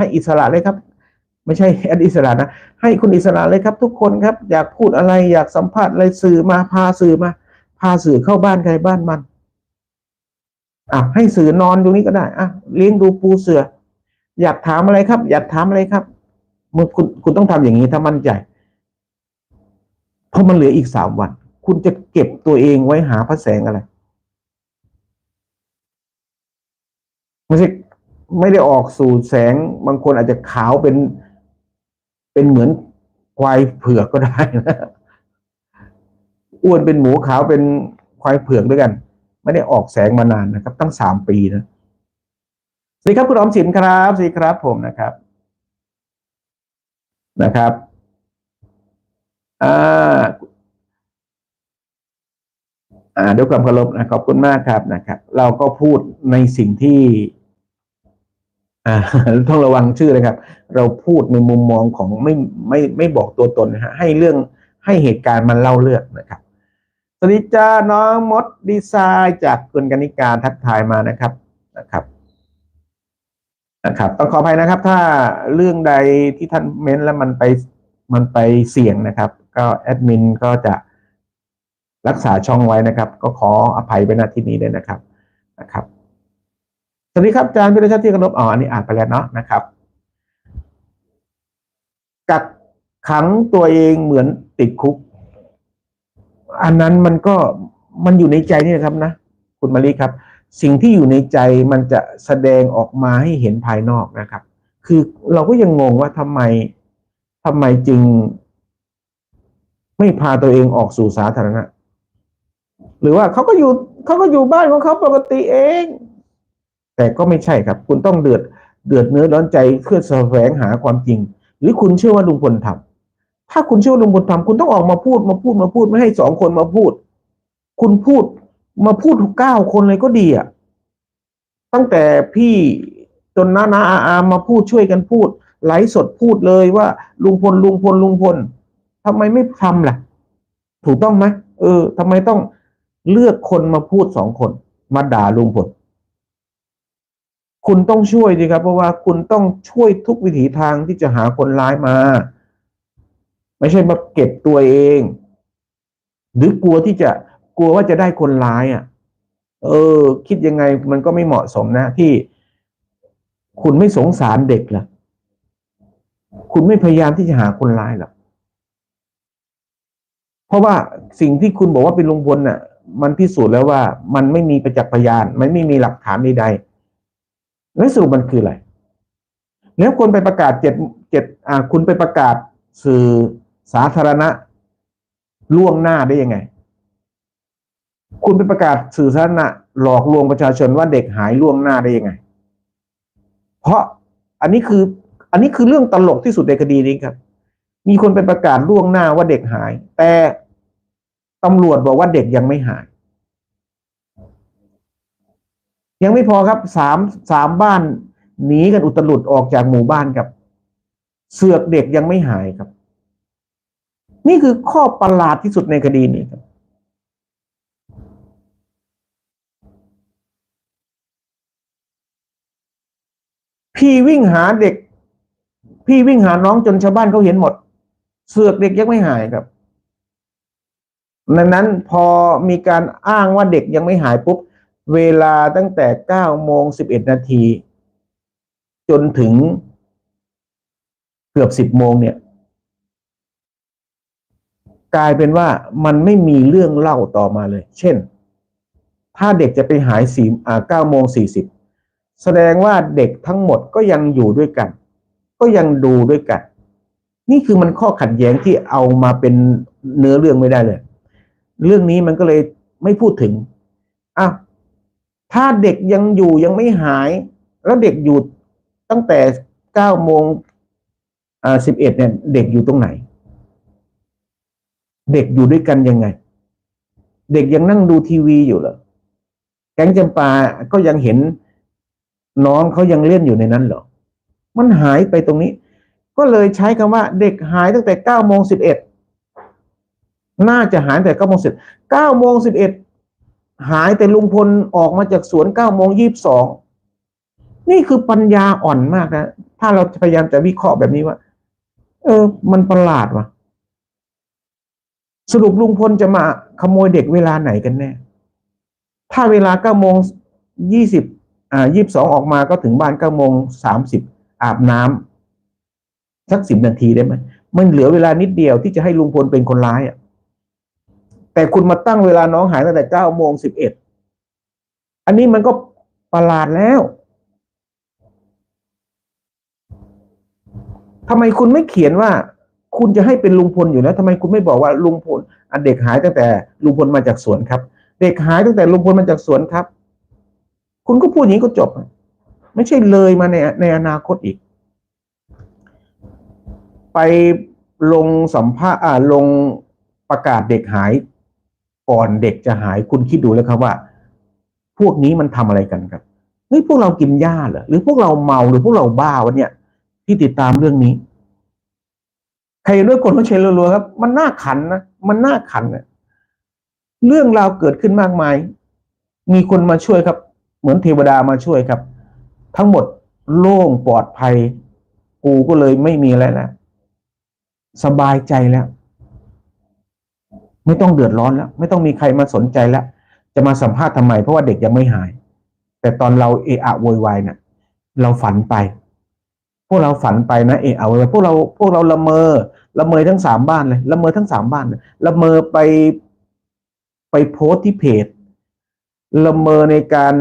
ให้อิสระเลยครับ ไม่ใช่แอดอิสระนะ ให้คุณอิสระเลยครับ ทุกคนครับ อยากพูดอะไรอยากสัมภาษณ์อะไรสื่อมาพาสื่อมา พาสื่อเข้าบ้านใครบ้านมันอะให้สื่อนอนตรงนี้ก็ได้อะเลี้ยงดูปูเสือ อยากถามอะไรครับ อยากถามอะไรครับมึงคุณคุณต้องทำอย่างนี้ถ้ามั่นใจ เพราะมันเหลืออีกสามวัน คุณจะเก็บตัวเองไว้หาพระแสงอะไรไม่ใช่ ไม่ได้ออกสู่แสง บางคนอาจจะขาวเป็น เป็นเหมือนควายเผือกก็ได้นะอ้วนเป็นหมูขาวเป็นควายเผือกด้วยกัน ไม่ได้ออกแสงมานานนะครับ ตั้งสามปีนะสวัสดีครับคุณอมสินครับสวัสดีครับ ผมนะครับนะครับอ่าอ่าด้วยความเคารพนะขอบคุณมากครับนะครับ เราก็พูดในสิ่งที่ อ่าต้องระวังชื่อนะครับ เราพูดในมุมมองของไม่ไม่ไม่บอกตัวตนนะฮะให้เรื่องให้เหตุการณ์มันเล่าเรื่องนะครับสวัสดีจ้าน้องมดดีไซน์จากคุณกนิการทักทายมานะครับนะครับนะครับต้องขออภัยนะครับ ถ้าเรื่องใดที่ท่านเม้นแล้วมันไปมันไปเสี่ยงนะครับ ก็แอดมินก็จะรักษาช่องไว้นะครับ ก็ขออภัยไปณที่นี้เลยนะครับนะครับ วัสดีครับอาจารย์พิรชาติที่เคารพอ๋ออันนี้อ่านไปแล้วเนาะนะครับกักขังตัวเองเหมือนติดคุก อันนั้นมันก็มันอยู่ในใจนี่นะครับนะ คุณมารีครับ สิ่งที่อยู่ในใจมันจะแสดงออกมาให้เห็นภายนอกนะครับ คือเราก็ยังงงว่าทำไมทำไมจึง ไม่พาตัวเองออกสู่สาธารณะ หรือว่าเขาก็อยู่เขาก็อยู่บ้านของเขาปกติเอง แต่ก็ไม่ใช่ครับ คุณต้องเดือดเดือดเนื้อร้อนใจเพื่อแสวงหาความจริง หรือคุณเชื่อว่าลุงพลทำถ้าคุณเชื่อว่าลุงพลทำคุณต้องออกมาพูดมาพูดมาพูดไม่ให้สองคนมาพูด คุณพูดมาพูดเก้าคนเลยก็ดีอะตั้งแต่พี่จนน้าน้าอาอามาพูดช่วยกันพูดไลฟ์สดพูดเลยว่า ลุงพลลุงพลลุงพลทำไมไม่ทำล่ะ ถูกต้องไหมเออทำไมต้องเลือกคนมาพูดสองคน มาด่าลุงพล คุณต้องช่วยสิครับ เพราะว่าคุณต้องช่วยทุกวิถีทางที่จะหาคนร้ายมา ไม่ใช่มาเก็บตัวเอง หรือกลัวที่จะกลัวว่าจะได้คนร้ายอะ เออ คิดยังไงมันก็ไม่เหมาะสมนะที่ คุณไม่สงสารเด็กล่ะ คุณไม่พยายามที่จะหาคนร้ายหรอกเพราะว่าสิ่งที่คุณบอกว่าเป็นลุงพลน่ะ มันพิสูจน์แล้วว่า มันไม่มีประจักษ์พยาน มันไม่มีหลักฐานใดๆ แล้วสรุปมันคืออะไร แล้วคนไปประกาศเจ็ดเจ็ดอ่าคุณไปประกาศสื่อสาธารณะล่วงหน้าได้ยังไง คุณไปประกาศสื่อสาธารณะหลอกลวงประชาชนว่าเด็กหายล่วงหน้าได้ยังไง เพราะอันนี้คือ อันนี้คือเรื่องตลกที่สุดในคดีนี้ครับ มีคนไปประกาศล่วงหน้าว่าเด็กหาย แต่ตำรวจบอกว่าเด็กยังไม่หาย ยังไม่พอครับสามสามบ้านหนีกันอุตลุดออกจากหมู่บ้านครับ เสือกเด็กยังไม่หายครับ นี่คือข้อประหลาดที่สุดในคดีนี้ครับพี่วิ่งหาเด็ก พี่วิ่งหาน้องจนชาวบ้านเขาเห็นหมด เสือกเด็กยังไม่หายครับดังนั้นพอมีการอ้างว่าเด็กยังไม่หายปุ๊บ เวลาตั้งแต่เก้าโมงสิบเอ็ดนาที จนถึงเกือบสิบโมงเนี่ย กลายเป็นว่ามันไม่มีเรื่องเล่าต่อมาเลย เช่น ถ้าเด็กจะไปหายสี่อ่าเก้าโมงสี่สิบแสดงว่าเด็กทั้งหมดก็ยังอยู่ด้วยกัน ก็ยังดูด้วยกัน นี่คือมันข้อขัดแย้งที่เอามาเป็นเนื้อเรื่องไม่ได้เลย เรื่องนี้มันก็เลยไม่พูดถึงอะ ถ้าเด็กยังอยู่ยังไม่หาย แล้วเด็กอยู่ตั้งแต่เก้าโมงอ่าสิบเอ็ดเนี่ย เด็กอยู่ตรงไหน เด็กอยู่ด้วยกันยังไง เด็กยังนั่งดูทีวีอยู่เหรอแก๊งจำปาก็ยังเห็นน้องเขายังเล่นอยู่ในนั้นเหรอ มันหายไปตรงนี้ ก็เลยใช้คำว่า เด็กหายตั้งแต่เก้าโมงสิบเอ็ดน่าจะหายแต่เก้าโมงสิบเก้าโมงสิบเอ็ด หายแต่ลุงพลออกมาจากสวนเก้าโมงยี่สิบสองนี่คือปัญญาอ่อนมากนะถ้าเราพยายามจะวิเคราะห์แบบนี้ว่า เออ มันประหลาดว่ะ สรุปลุงพลจะมาขโมยเด็กเวลาไหนกันแน่ ถ้าเวลาเก้าโมงยี่สิบอ่ายี่สิบสองออกมาก็ถึงบ้านเก้าโมงสามสิบอาบน้ำสักสิบนาทีได้ไหมมันเหลือเวลานิดเดียวที่จะให้ลุงพลเป็นคนร้ายอะ แต่คุณมาตั้งเวลาน้องหายตั้งแต่เก้าโมงสิบเอ็ดอันนี้มันก็ประหลาดแล้วทำไมคุณไม่เขียนว่า คุณจะให้เป็นลุงพลอยู่แล้วทำไมคุณไม่บอกว่าลุงพลอะเด็กหายตั้งแต่ลุงพลมาจากสวนครับ เด็กหายตั้งแต่ลุงพลมาจากสวนครับ คุณก็พูดอย่างนี้ก็จบ ไม่ใช่เลยมาในในอนาคตอีก ไปลงสัมภาษณ์อ่าลงประกาศเด็กหาย ก่อนเด็กจะหายคุณคิดดูแล้วครับว่า พวกนี้มันทำอะไรกันครับเฮ้ยพวกเรากินหญ้าเหรอหรือพวกเราเมาหรือพวกเราบ้าวะเนี่ย ที่ติดตามเรื่องนี้ ใครด้วยคนก็เชยรัวๆครับ มันน่าขันนะมันน่าขันนะเรื่องราวเกิดขึ้นมากมาย มีคนมาช่วยครับ เหมือนเทวดามาช่วยครับ ทั้งหมดโล่งปลอดภัย กูก็เลยไม่มีอะไรแล้วสบายใจแล้ว ไม่ต้องเดือดร้อนแล้ว ไม่ต้องมีใครมาสนใจแล้ว จะมาสัมภาษณ์ทำไม เพราะว่าเด็กยังไม่หาย แต่ตอนเราเอะอะโวยวายเนี่ยเราฝันไป พวกเราฝันไปนะเอะอะโวยวายพวกเราพวกเราละเมอละเมอทั้งสามบ้านเลยละเมอทั้งสามบ้านเลยละเมอไปไปโพสต์ที่เพจละเมอในการ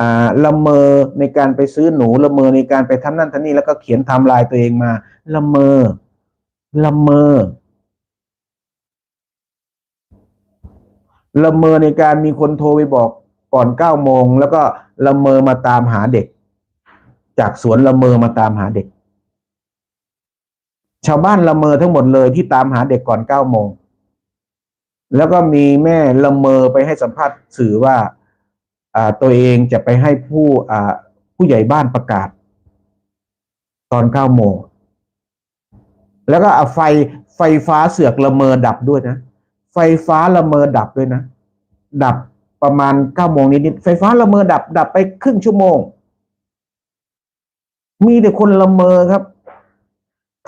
อ่าละเมอในการไปซื้อหนูละเมอในการไปทำนั่นทำนี่แล้วก็เขียนไทม์ไลน์ตัวเองมาละเมอละเมอ ละเมอในการมีคนโทรไปบอกก่อนเก้าโมงแล้วก็ละเมอมาตามหาเด็ก จากสวนละเมอมาตามหาเด็ก ชาวบ้านละเมอทั้งหมดเลยที่ตามหาเด็กก่อนเก้าโมงแล้วก็มีแม่ละเมอไปให้สัมภาษณ์สื่อว่าอ่าตัวเองจะไปให้ผู้อ่าผู้ใหญ่บ้านประกาศ ตอนเก้าโมงแล้วก็อไฟไฟฟ้าเสือกละเมอดับด้วยนะ ไฟฟ้าละเมอดับด้วยนะ ดับประมาณเก้าโมงนิดๆไฟฟ้าละเมอดับ ดับไปครึ่งชั่วโมง มีแต่คนละเมอครับ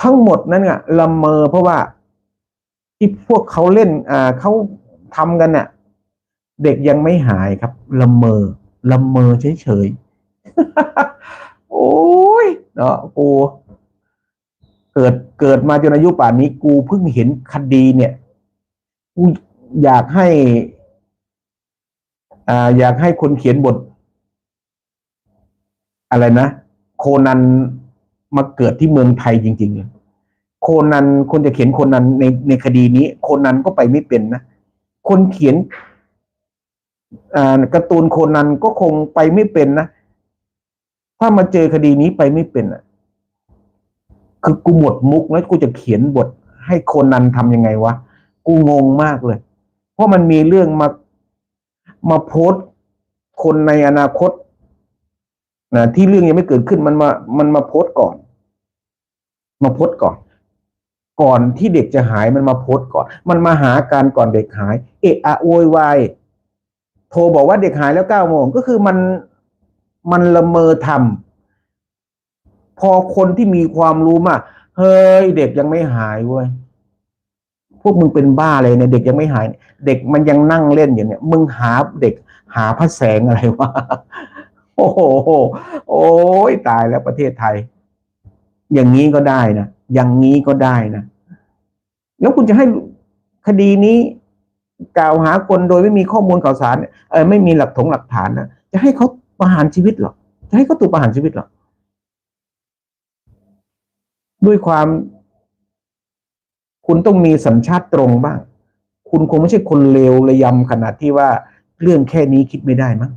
ทั้งหมดนั้นอะละเมอเพราะว่าที่พวกเขาเล่นอ่าเขาทำกันน่ะ เด็กยังไม่หายครับละเมอละเมอเฉยๆโอ้ยเนาะกูเกิดเกิดมาจนอายุป่านนี้กูเพิ่งเห็นคดีเนี่ย อยากให้อ่าอยากให้คนเขียนบท อะไรนะโคนันมาเกิดที่เมืองไทยจริงๆเลยโคนันคนจะเขียนโคนันในในคดีนี้ โคนันก็ไปไม่เป็นนะคนเขียนอ่าการ์ตูนโคนันก็คงไปไม่เป็นนะถ้ามาเจอคดีนี้ไปไม่เป็นอะ คือกูหมดมุกแล้วกูจะเขียนบทให้โคนันทำยังไงวะ กูงงมากเลย เพราะมันมีเรื่องมามาโพสคนในอนาคตนะที่เรื่องยังไม่เกิดขึ้นมันมามันมาโพสก่อน มาโพสก่อน ก่อนที่เด็กจะหายมันมาโพสก่อน มันมาหาการก่อนเด็กหาย เอะอะโวยวายโทรบอกว่าเด็กหายแล้วเก้าโมงก็คือมันมันละเมอทำพอคนที่มีความรู้มาเฮ้ยเด็กยังไม่หายเว้ย วกมึงเป็นบ้าเลยเนี่ยเด็กยังไม่หาย เด็กมันยังนั่งเล่นอยู่เนี่ยมึงหาเด็กหาพระแสงอะไรวะโอ้โหโอ้ยตายแล้วประเทศไทย อย่างนี้ก็ได้นะอย่างนี้ก็ได้นะแล้วคุณจะให้คดีนี้ กล่าวหาคนโดยไม่มีข้อมูลข่าวสารเนี่ยเออไม่มีหลักถงหลักฐานนะจะให้เขาประหารชีวิตหรอจะให้เขาถูกประหารชีวิตหรอด้วยความ คุณต้องมีสัญชาติตรงบ้าง คุณคงไม่ใช่คนเลวระยำขนาดที่ว่าเรื่องแค่นี้คิดไม่ได้มั้ง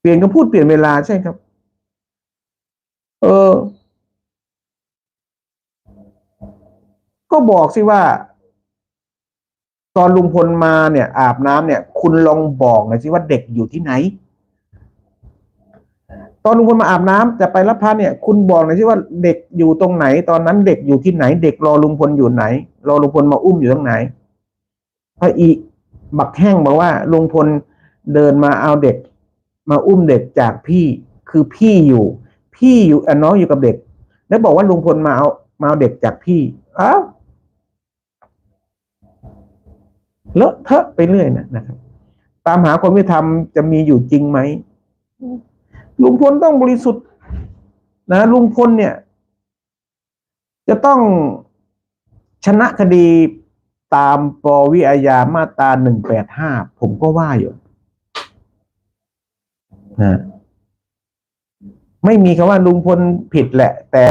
เปลี่ยนคำพูดเปลี่ยนเวลาใช่ครับ เออ ก็บอกสิว่า ตอนลุงพลมาเนี่ย อาบน้ำเนี่ย คุณลองบอกหน่อยสิว่าเด็กอยู่ที่ไหน ตอนลุงพลมาอาบน้ำจะไปรับพระเนี่ย คุณบอกหน่อยสิว่าเด็กอยู่ตรงไหน ตอนนั้นเด็กอยู่ที่ไหน เด็กรอลุงพลอยู่ไหน รอลุงพลมาอุ้มอยู่ตรงไหนพระอีบักแห้งบอกว่าลุงพลเดินมาเอาเด็ก มาอุ้มเด็กจากพี่คือพี่อยู่ พี่อยู่อน้องอยู่กับเด็ก แล้วบอกว่าลุงพลมาเอามาเอาเด็กจากพี่อ้าวเลอะเทอะไปเรื่อยนะนะครับ ตามหาความยุติธรรมจะมีอยู่จริงไหม ลุงพลต้องบริสุทธิ์นะลุงพลเนี่ย จะต้องชนะคดีตามปวิอาญามาตราหนึ่งแปดห้าผมก็ว่าอยู่นะไม่มีคำว่าลุงพลผิดแหละ แต่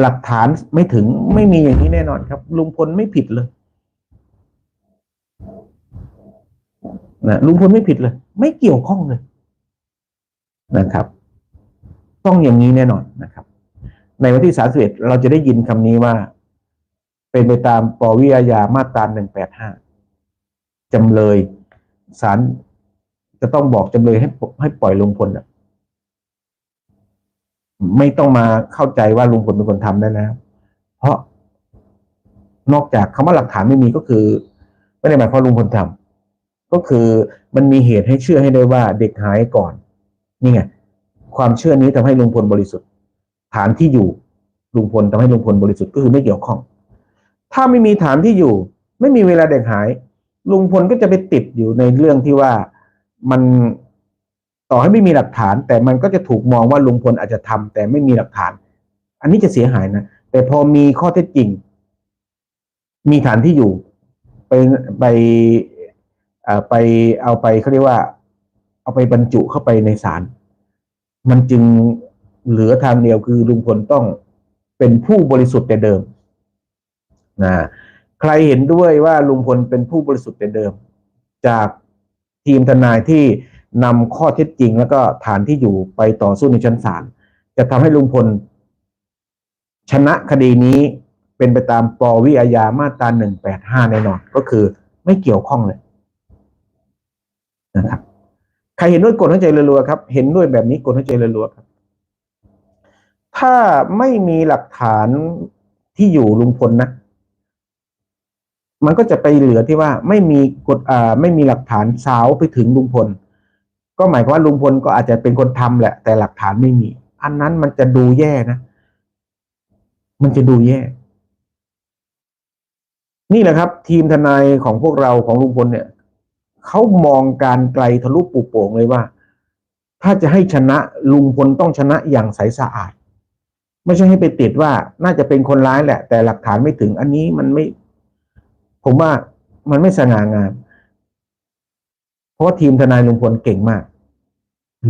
หลักฐานไม่ถึงไม่มีอย่างนี้แน่นอนครับ ลุงพลไม่ผิดเลยนะลุงพลไม่ผิดเลย ไม่เกี่ยวข้องเลย นะครับ ต้องอย่างนี้แน่นอนนะครับ ในวันที่สามสิบเอ็ดเราจะได้ยินคำนี้ว่า เป็นไปตามปวิอาญามาตราหนึ่งแปดห้าจำเลยศาลจะต้องบอกจำเลยให้ให้ปล่อยลุงพลอะไม่ต้องมาเข้าใจว่าลุงพลเป็นคนทำได้แล้วเพราะนอกจากคำว่าหลักฐานไม่มีก็คือ ไม่ได้หมายความลุงพลทำก็คือมันมีเหตุให้เชื่อให้ได้ว่าเด็กหายก่อน นี่ไงความเชื่อนี้ทำให้ลุงพลบริสุทธิ์ ฐานที่อยู่ลุงพลทำให้ลุงพลบริสุทธิ์ก็คือไม่เกี่ยวข้อง ถ้าไม่มีฐานที่อยู่ ไม่มีเวลาเด็กหาย ลุงพลก็จะไปติดอยู่ในเรื่องที่ว่ามันต่อให้ไม่มีหลักฐาน แต่มันก็จะถูกมองว่าลุงพลอาจจะทำแต่ไม่มีหลักฐาน อันนี้จะเสียหายนะแต่พอมีข้อเท็จจริง มีฐานที่อยู่ ไปไปไปเอาไปเขาเรียกว่า เอาไปบรรจุเข้าไปในศาลมันจึงเหลือทางเดียวคือลุงพลต้องเป็นผู้บริสุทธิ์แต่เดิมนะใครเห็นด้วยว่าลุงพลเป็นผู้บริสุทธิ์แต่เดิม จากทีมทนายที่นำข้อเท็จจริง แล้วก็ฐานที่อยู่ไปต่อสู้ในชั้นศาลจะทำให้ลุงพล ชนะคดีนี้เป็นไปตามปวิอาญามาตราหนึ่งแปดห้าแน่นอน ก็คือไม่เกี่ยวข้องเลยนะครับ ใครเห็นด้วยกดหัวใจรัวๆครับ เห็นด้วยแบบนี้กดหัวใจรัวๆครับ ถ้าไม่มีหลักฐานที่อยู่ลุงพลนะ มันก็จะไปเหลือที่ว่าไม่มีกฎอ่าไม่มีหลักฐานสาวไปถึงลุงพล ก็หมายความว่าลุงพลก็อาจจะเป็นคนทำแหละ แต่หลักฐานไม่มี อันนั้นมันจะดูแย่นะ มันจะดูแย่ นี่แหละครับ ทีมทนายของพวกเราของลุงพลเนี่ย เขามองการไกลทะลุปุโป่งเลยว่า ถ้าจะให้ชนะลุงพลต้องชนะอย่างใสสะอาด ไม่ใช่ให้ไปติดว่าน่าจะเป็นคนร้ายแหละ แต่หลักฐานไม่ถึงอันนี้มันไม่ ผมว่ามันไม่สง่างาม เพราะว่าทีมทนายลุงพลเก่งมาก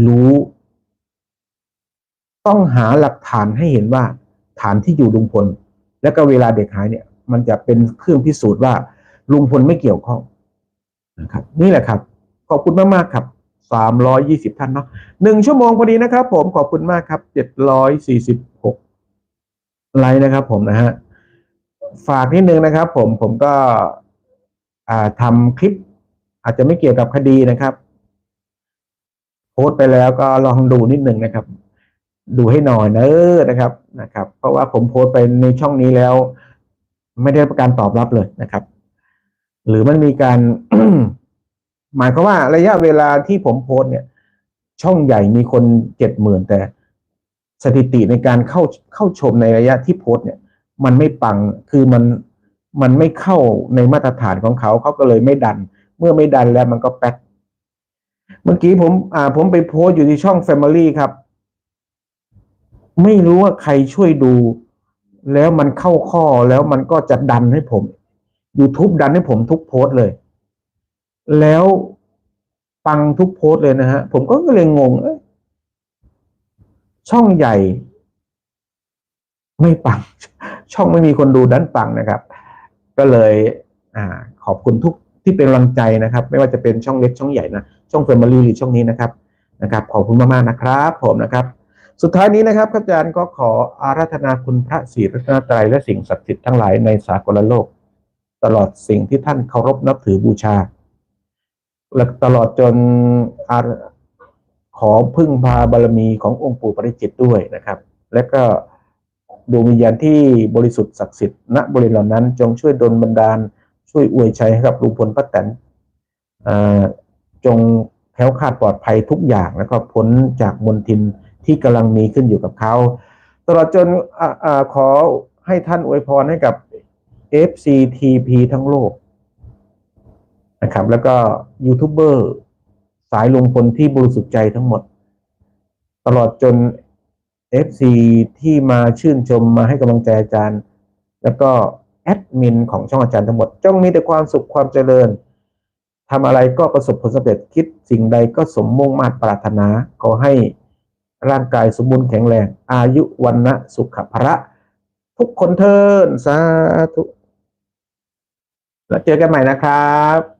รู้ ต้องหาหลักฐานให้เห็นว่า ฐานที่อยู่ลุงพล และก็เวลาเด็กหายเนี่ย มันจะเป็นเครื่องพิสูจน์ว่าลุงพลไม่เกี่ยวข้อง นะครับนี่แหละครับ ขอบคุณมากมากครับสามร้อยยี่สิบท่านเนาะหนึ่งชั่วโมงพอดีนะครับ ผมขอบคุณมากครับเจ็ดร้อยสี่สิบหกไลน์นะครับ ผมนะฮะฝากนิดนึงนะครับ ผมผมก็อ่าทำคลิป อาจจะไม่เกี่ยวกับคดีนะครับ โพสไปแล้วก็ลองดูนิดนึงนะครับ ดูให้หน่อยเนอนะครับนะครับ เพราะว่าผมโพสไปในช่องนี้แล้ว ไม่ได้ประการตอบรับเลยนะครับ หรือมันมีการ หมายความว่าระยะเวลาที่ผมโพสเนี่ย ช่องใหญ่มีคนเจ็ดหมื่นแต่สถิติในการเข้าเข้าชมในระยะที่โพสเนี่ย มันไม่ปังคือมันมันไม่เข้าในมาตรฐานของเขาเขาก็เลยไม่ดัน เมื่อไม่ดันแล้วมันก็แป๊กเมื่อกี้ผมอ่าผมไปโพสอยู่ที่ช่อง Family ครับ ไม่รู้ว่าใครช่วยดู แล้วมันเข้าข้อแล้วมันก็จะดันให้ผม YouTube ดันให้ผมทุกโพสต์เลย แล้วปังทุกโพสต์เลยนะฮะ ผมก็เลยงงเอช่องใหญ่ ไม่ปัง ช่องไม่มีคนดูดันปังนะครับ ก็เลยอ่าขอบคุณทุกที่เป็นกำลังใจนะครับ ไม่ว่าจะเป็นช่องเล็กช่องใหญ่นะ ช่องเฟมิลี่หรือช่องนี้นะครับนะครับ ขอบคุณมากๆนะครับ ผมนะครับสุดท้ายนี้นะครับอาจารย์ก็ขออาราธนาคุณพระศรีรัตนตรัยและสิ่งศักดิ์สิทธิ์ทั้งหลายในสากลโลก ตลอดสิ่งที่ท่านเคารพนับถือบูชา และตลอดจนอขอพึ่งพาบารมีขององค์ปู่ปริจิตด้วยนะครับ และก็ดวงวิญญาณที่บริสุทธิ์ศักดิ์สิทธิ์ณบริเวณเหล่านั้น จงช่วยดลบันดาล ช่วยอวยชัยให้กับลุงพลป้าแตนจงแแคล้วคลาดปลอดภัยทุกอย่างแล้วก็พ้นจากมลทินที่กำลังมีขึ้นอยู่กับเขา ตลอดจนออขอให้ท่านอวยพรให้กับ FCTP ทั้งโลกนะครับ แล้วก็ยูทูบเบอร์สายลุงพลที่บริสุทธิ์ใจทั้งหมด ตลอดจน FC ที่มาชื่นชมมาให้กำลังใจอาจารย์ แล้วก็แอดมินของช่องอาจารย์ทั้งหมด จงมีแต่ความสุขความเจริญทำอะไรก็ประสบผลสำเร็จคิดสิ่งใดก็สมมุ่งมาตรปรารถนาขอให้ร่างกายสมบูรณ์แข็งแรง อายุวันนะสุขภระ ทุกคนเทินสาธุ แล้วเจอกันใหม่นะครับ